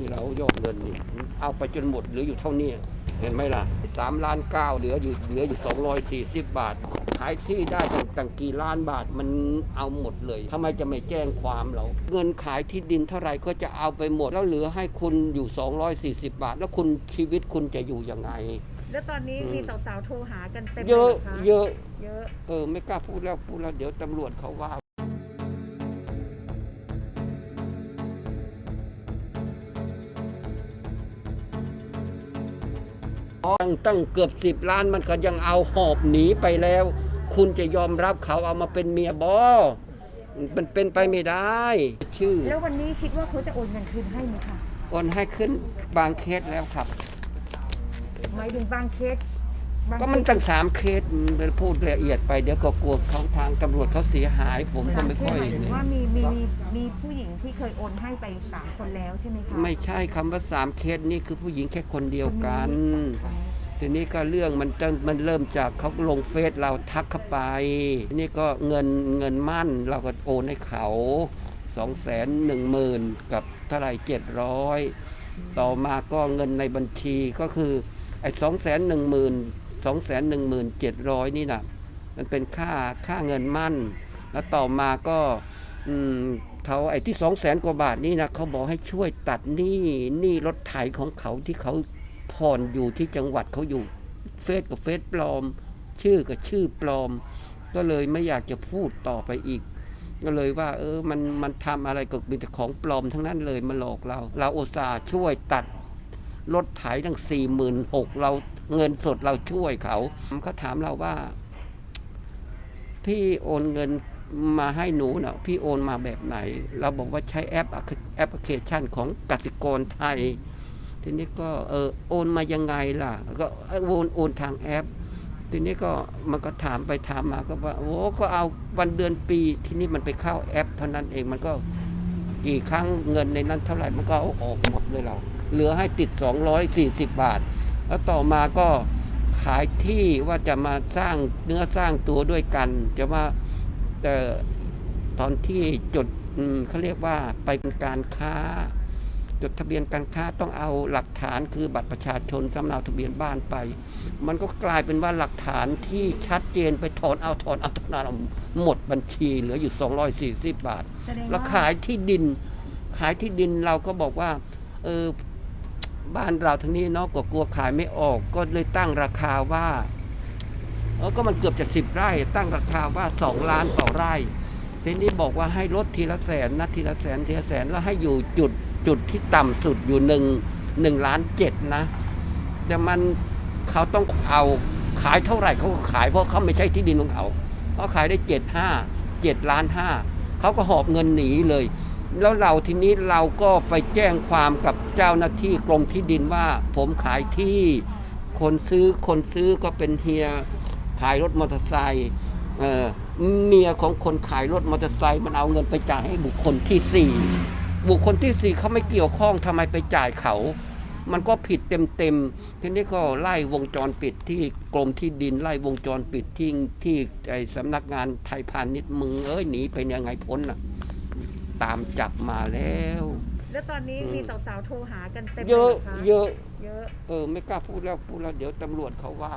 นี่เรายอดเงินนี่เอาไปจนหมดเหลืออยู่เท่านี้เห็นไหมล่ะสามล้านเก้าเหลืออยู่เหลืออยู่สองร้อยสี่สิบบาท ขายที่ได้ตั้งตั้งกี่ล้านบาทมันเอาหมดเลยทำไมจะไม่แจ้งความเรา เงินขายที่ดินเท่าไหร่ก็จะเอาไปหมด แล้วเหลือให้คุณอยู่ 240 บาท แล้วคุณชีวิตคุณจะอยู่ยังไง แล้วตอนนี้อืมมีสาวๆโทรหากันเต็มเยอะลหรคเยอะเยอะ เออไม่กล้าพูดแล้วพูดแล้วเดี๋ยวตำรวจเขาว่า ตั้งตั้งเกือบสิบล้านมันก็ยังเอาหอบหนีไปแล้ว คุณจะยอมรับเขาเอามาเป็นเมียบอมันเป็นไปไม่ได้ ชื่อ แล้ววันนี้คิดว่าเขาจะโอนเงินคืนให้ไหมคะโอนให้ขึ้นบางเคสแล้วครับหมายถึงบางเคส ก็มันเคสตั้งสามเคสมันพูดละเอียดไปเดี๋ยวก็กลัวเขาทางตำรวจเขาเสียหาย ผมก็ไม่ค่อยหมายถึงเนี่ยว่ามีมีมีมีผู้หญิงที่เคยโอนให้ไปสามคนแล้วใช่ไหมคะไม่ใช่คำว่าสามเคสนี่คือผู้หญิงแค่คนเดียวกัน ทีนี้ก็เรื่องมันตั้งมันเริ่มจากเขาลงเฟซเราทักเข้าไป นี่ก็เงินเงินมั่นเราก็โอนให้เขาสองแสนหนึ่งหมื่นกับเท่าไหร่เจ็ดร้อยต่อมาก็เงินในบัญชีก็คือไอ้สองแสนหนึ่งหมื่น สองแสนหนึ่งหมื่นเจ็ดร้อยนี่นะมันเป็นค่าค่าเงินมั่น แล้วต่อมาก็เขาไอ้ที่สองแสนกว่าบาทนี่นะเขาบอกให้ช่วยตัดหนี้หนี้รถไถของเขาที่เขาผ่อนอยู่ที่จังหวัดเขาอยู่เฟซกับเฟซปลอม ชื่อกับชื่อปลอม ก็เลยไม่อยากจะพูดต่อไปอีก ก็เลยว่า เออมันมันทำอะไรก็มีแต่ของปลอมทั้งนั้นเลยมาหลอกเรา เราอุตส่าห์ช่วยตัด รถไถตั้งสี่หมื่นหกเราเงินสดเราช่วยเขาเขาถามเราว่า พี่โอนเงินมาให้หนูนะพี่โอนมาแบบไหน เราบอกว่าใช้แอปแอปพลิเคชันของกสิกรไทย ทีนี้ก็เออโอนมายังไงล่ะ ก็โอนโอนทางแอป ทีนี้ก็มันก็ถามไปถามมาก็ว่าโอ้ก็เอาวันเดือนปีทีนี้มันไปเข้าแอป เท่านั้นเองมันก็กี่ครั้งเงินในนั้นเท่าไหร่มันก็เอาออกหมดเลยเรา เหลือให้ติด 240 บาท แล้วต่อมาก็ขายที่ว่าจะมาสร้างเนื้อสร้างตัวด้วยกัน จะมาแต่ตอนที่จดอืมเขาเรียกว่าไปเป็นการค้า จดทะเบียนการค้าต้องเอาหลักฐานคือบัตรประชาชนสำเนาทะเบียนบ้านไป มันก็กลายเป็นว่าหลักฐานที่ชัดเจนไปถอนเอาถอนเอาถอนเอาหมดบัญชีเหลืออยู่ 240 บาทแสดงแล้วว่าขายที่ดิน ขายที่ดินเราก็บอกว่าเออ บ้านเราทั้งนี้เนาะก็กลัวขายไม่ออก ก็เลยตั้งราคาว่าเออก็มันเกือบจะสิบไร่ ตั้งราคาว่าสองล้านต่อไร่ทีนี้บอกว่าให้ลดทีละแสนนะทีละแสนทีละแสนแล้วให้อยู่จุดจุดที่ต่ำสุดอยู่หนึ่งหนึ่งล้านเจ็ดนะ แต่มันเขาต้องเอาขายเท่าไหร่เขาก็ขายเพราะเขาไม่ใช่ที่ดินของเขาเขาขายได้เจ็ดห้าเจ็ดล้านห้าเขาก็หอบเงินหนีเลย แล้วเราทีนี้เราก็ไปแจ้งความกับเจ้าหน้าที่กรมที่ดินว่า ผมขายที่ คนซื้อคนซื้อก็เป็นเฮียขายรถมอเตอร์ไซค์เมียของคนขายรถมอเตอร์ไซค์มันเอาเงินไปจ่ายให้บุคคลที่สี่บุคคลที่สี่เขาไม่เกี่ยวข้องทำไมไปจ่ายเขา มันก็ผิดเต็มๆ ทีนี้ก็ไล่วงจรปิดที่กรมที่ดินไล่วงจรปิดที่ที่ไอ้สำนักงานไทยพาณิชย์มึงเอ้ยหนีไปยังไงพ้นน่ะ ตามจับมาแล้ว แล้วตอนนี้อืมมีสาวๆโทรหากันเต็มเยอะลหรคเยอะ เยอะ เออ ไม่กล้าพูดแล้วพูดแล้วเดี๋ยวตำรวจเขาว่า